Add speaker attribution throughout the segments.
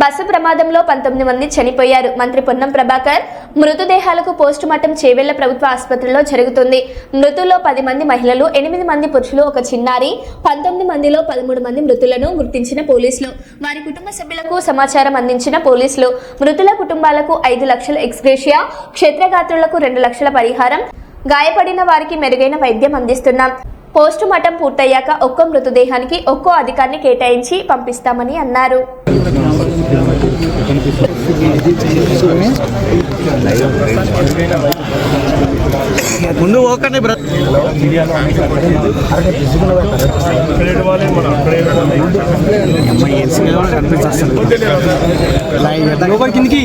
Speaker 1: Bus ప్రమాదంలో పంతొమ్మిది మంది చనిపోయారు. మంత్రి పొన్నం ప్రభాకర్ మృతదేహాలకు పోస్టు మార్టం చేవెళ్ళ ప్రభుత్వ ఆసుపత్రిలో జరుగుతుంది. మృతుల్లో పది మంది మహిళలు ఎనిమిది మంది పురుషులు ఒక చిన్నారి పంతొమ్మిది మందిలో పదమూడు మంది మృతులను గుర్తించిన పోలీసులు. వారి కుటుంబ సభ్యులకు సమాచారం అందించిన పోలీసులు మృతుల కుటుంబాలకు ఐదు లక్షల ఎక్స్గ్రేషియా క్షేత్రగాత్రులకు రెండు లక్షల పరిహారం గాయపడిన వారికి మెరుగైన వైద్యం అందిస్తున్నాం. పోస్టు మార్టం పూర్తయ్యాక ఒక్కో మృతదేహానికి ఒక్కో అధికారిని కేటాయించి పంపిస్తామని అన్నారు.
Speaker 2: ముందు ఓకండి బ్రదర్. కిందికి.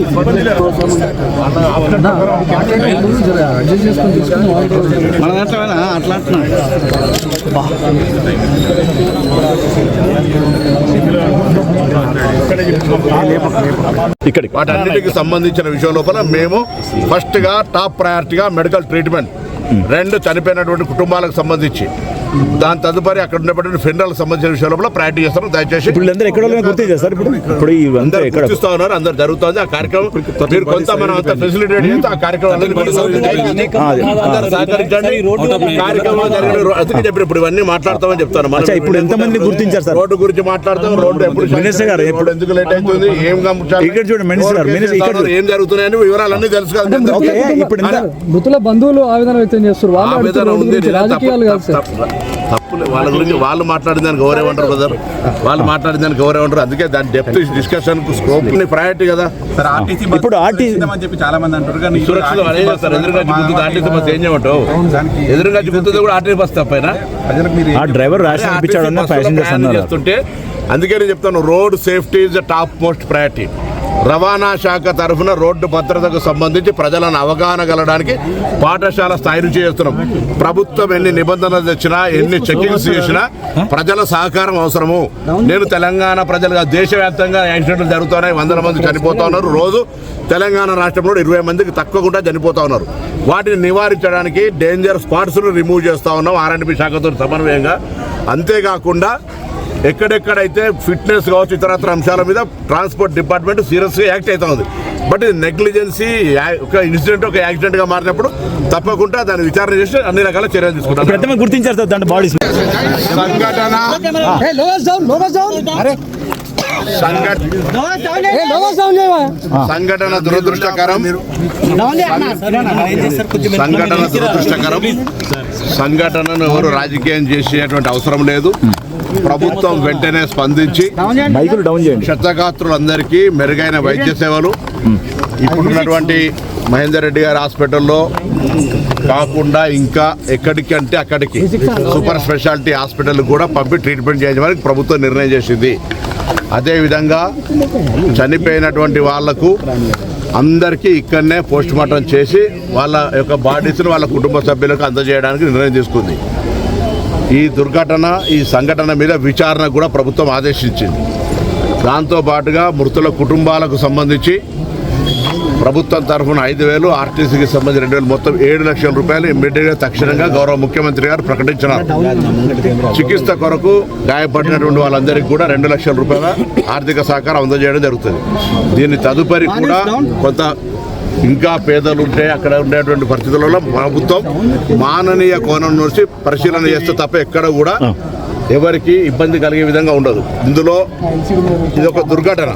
Speaker 2: మన దాంట్లో? అట్లా
Speaker 3: వాటన్నిటికి సంబంధించిన విషయం లోపల మేము ఫస్ట్గా టాప్ ప్రయారిటీగా మెడికల్ ట్రీట్మెంట్ రెండు చనిపోయినటువంటి కుటుంబాలకు సంబంధించి. దాని తదుపరి అక్కడ ఉన్నటువంటి ఫెనరల్ సంబంధించిన విషయం లోపల ప్రయారిటీ చేస్తాం దయచేసి
Speaker 4: ఇప్పుడు ఎక్కడ గుర్తు చేస్తారు. ఇప్పుడు ఇప్పుడు
Speaker 3: అందరూ గుర్తిస్తా ఉన్నారు అందరు జరుగుతుంది. ఆ కార్యక్రమం మీరు కొంత మనం అంత ఫెసిలిటేట్ చేస్తే ఆ కార్యక్రమం సహకరించండి. కార్యక్రమం జరిగిన ఇప్పుడు ఇవన్నీ మాట్లాడతామని చెప్తాను. మనం
Speaker 4: ఇప్పుడు ఎంతమంది గుర్తించారు సార్?
Speaker 3: రోడ్డు గురించి మాట్లాడతాం రోడ్డు ఎప్పుడు
Speaker 4: మినిస్టర్ గారు,
Speaker 3: రోడ్డు ఎందుకు లేట్ అవుతుంది? ఏం?
Speaker 4: ఇక్కడ చూడండి, మినిస్టర్ గారు, మినిస్టర్ ఇక్కడ
Speaker 3: ఏం జరుగుతున్నాయని వివరాలన్నీ తెలుసు
Speaker 4: ఇప్పుడు
Speaker 5: మృతుల బంధువులు ఆవేదన వ్యక్తం చేస్తారు వాళ్ళు రాజకీయాలు కాదు సార్.
Speaker 3: తప్పులే. వాళ్ళ గురించి వాళ్ళు మాట్లాడిన దానికి ఎవరే ఉంటారు బ్రదర్ వాళ్ళు మాట్లాడిన దానికి ఎవరే ఉంటారు అందుకే దాని డెప్త్ డిస్కషన్ స్కోప్ ప్రయారిటీ కదా.
Speaker 6: ఆర్టీసీ
Speaker 4: ఇప్పుడు ఆర్టీ-
Speaker 6: అని చెప్పి చాలా మంది అంటారు కానీ ఈ
Speaker 3: సురక్షితం అదే
Speaker 6: ఆర్టీసీ
Speaker 3: చేస్తారు
Speaker 6: బస్సు
Speaker 3: ఎదురుగా గుర్తుంది ఆర్టీసీ బస్ ఏం చేయమంటావు?
Speaker 6: దానికి
Speaker 3: ఎదురుగా గుర్తుంది కూడా ఆర్టీసీ బస్ తప్పైనా?
Speaker 4: ఆ డ్రైవర్
Speaker 3: చేస్తుంటే అందుకే నేను చెప్తాను road safety is the top most priority రవాణా శాఖ తరఫున రోడ్డు భద్రతకు సంబంధించి ప్రజలను అవగాహన కలడానికి పాఠశాల స్థాయి నుంచి చేస్తున్నాం ప్రభుత్వం ఎన్ని నిబంధనలు తెచ్చినా ఎన్ని చెకింగ్స్ చేసినా ప్రజల సహకారం అవసరము. నేను తెలంగాణ ప్రజలుగా దేశవ్యాప్తంగా యాక్సిడెంట్లు జరుగుతున్నాయి. వందల మంది చనిపోతా ఉన్నారు. రోజు తెలంగాణ రాష్ట్రంలో ఇరవై మందికి తక్కువకుండా చనిపోతా ఉన్నారు. వాటిని నివారించడానికి డేంజర్ స్పాట్స్ను రిమూవ్ చేస్తూ ఉన్నాం. ఆర్ఎండ్బి శాఖతో సమన్వయంగా. అంతేకాకుండా ఎక్కడెక్కడైతే ఫిట్నెస్ కావచ్చు ఇతరత్ర అంశాల మీద ట్రాన్స్పోర్ట్ డిపార్ట్మెంట్ సీరియస్గా యాక్ట్ అవుతా ఉంది. బట్ ఇది నెగ్లిజెన్సీ ఒక ఇన్సిడెంట్ ఒక యాక్సిడెంట్గా మారినప్పుడు తప్పకుండా దాన్ని విచారణ చేసి అన్ని రకాల చర్యలు తీసుకుంటాం.
Speaker 4: గుర్తించారు
Speaker 3: సంఘటన. సంఘటన దురదృష్టకరం. సంఘటన దురదృష్టకరం. సంఘటనను ఎవరు రాజకీయం చేసేటువంటి అవసరం లేదు. ప్రభుత్వం వెంటనే స్పందించి క్షతగాత్రులందరికీ మెరుగైన వైద్య సేవలు. ఇప్పుడున్నటువంటి మహేందర్ రెడ్డి గారి హాస్పిటల్లో కాకుండా ఇంకా ఎక్కడికి అంటే అక్కడికి. సూపర్ స్పెషాలిటీ హాస్పిటల్ కూడా పంపి ట్రీట్మెంట్ చేయడానికి ప్రభుత్వం నిర్ణయం చేసింది. అదేవిధంగా చనిపోయినటువంటి వాళ్ళకు అందరికీ ఇక్కడనే పోస్ట్ మార్టం చేసి వాళ్ళ యొక్క బాడీస్ను వాళ్ళ కుటుంబ సభ్యులకు అందజేయడానికి నిర్ణయం తీసుకుంది. ఈ దుర్ఘటన ఈ సంఘటన మీద విచారణ కూడా ప్రభుత్వం ఆదేశించింది. దాంతో పాటుగా మృతుల కుటుంబాలకు సంబంధించి ప్రభుత్వం తరఫున ఐదు వేలు ఆర్టీసీకి సంబంధించి రెండు వేలు మొత్తం ఏడు లక్షల రూపాయలు ఇమ్మీడియట్గా తక్షణంగా గౌరవ ముఖ్యమంత్రి గారు ప్రకటించినారు. చికిత్స కొరకు గాయపడినటువంటి వాళ్ళందరికీ కూడా రెండు లక్షల రూపాయల ఆర్థిక సహకారం అందజేయడం జరుగుతుంది. దీని తదుపరి కూడా కొంత ఇంకా పేదలు ఉంటే అక్కడ ఉండేటువంటి పరిస్థితులలో ప్రభుత్వం మాననీయ కోణం నుంచి పరిశీలన చేస్తే తప్ప ఎక్కడ కూడా ఎవరికి ఇబ్బంది కలిగే విధంగా ఉండదు. ఇందులో ఇది ఒక దుర్ఘటన.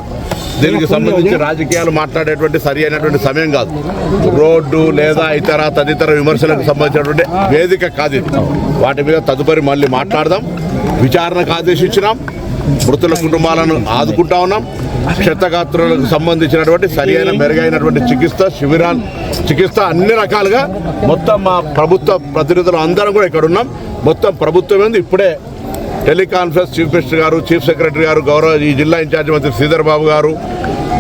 Speaker 3: దీనికి సంబంధించి రాజకీయాలు మాట్లాడేటువంటి సరి అయినటువంటి సమయం కాదు. రోడ్డు లేదా ఇతర తదితర విమర్శలకు సంబంధించినటువంటి వేదిక కాదు వాటి మీద తదుపరి మళ్ళీ మాట్లాడదాం. విచారణకు ఆదేశించినాం. మృతుల కుటుంబాలను ఆదుకుంటా ఉన్నాం. క్షతగాత్రులకు సంబంధించినటువంటి సరి అయిన మెరుగైనటువంటి చికిత్స శిబిరాలు చికిత్స అన్ని రకాలుగా మొత్తం మా ప్రభుత్వ ప్రతినిధులు అందరం కూడా ఇక్కడ ఉన్నాం మొత్తం ప్రభుత్వం ఇప్పుడే టెలికాన్ఫరెన్స్ చీఫ్ మినిస్టర్ గారు చీఫ్ సెక్రటరీ గారు గౌరవ ఈ జిల్లా ఇన్ఛార్జి మంత్రి శ్రీధర్ బాబు గారు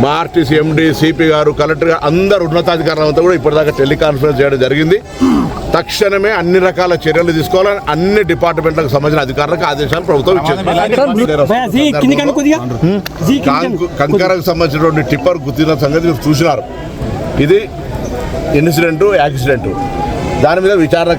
Speaker 3: మా ఆర్టీసీ ఎండి సిపి గారు కలెక్టర్ గారు అందరు ఉన్నతాధికారులంతా కూడా ఇప్పటిదాకా టెలికాన్ఫరెన్స్ చేయడం జరిగింది. తక్షణమే అన్ని రకాల చర్యలు తీసుకోవాలని అన్ని డిపార్ట్మెంట్లకు సంబంధించిన అధికారులకు ఆదేశాలు ప్రభుత్వం ఇచ్చింది. కాంకు- కంకరకు సంబంధించినటువంటి టిప్పర్ గుర్తిన సంగతి మీరు చూసినారు. ఇది ఇన్సిడెంట్ యాక్సిడెంట్. దాని మీద విచారణ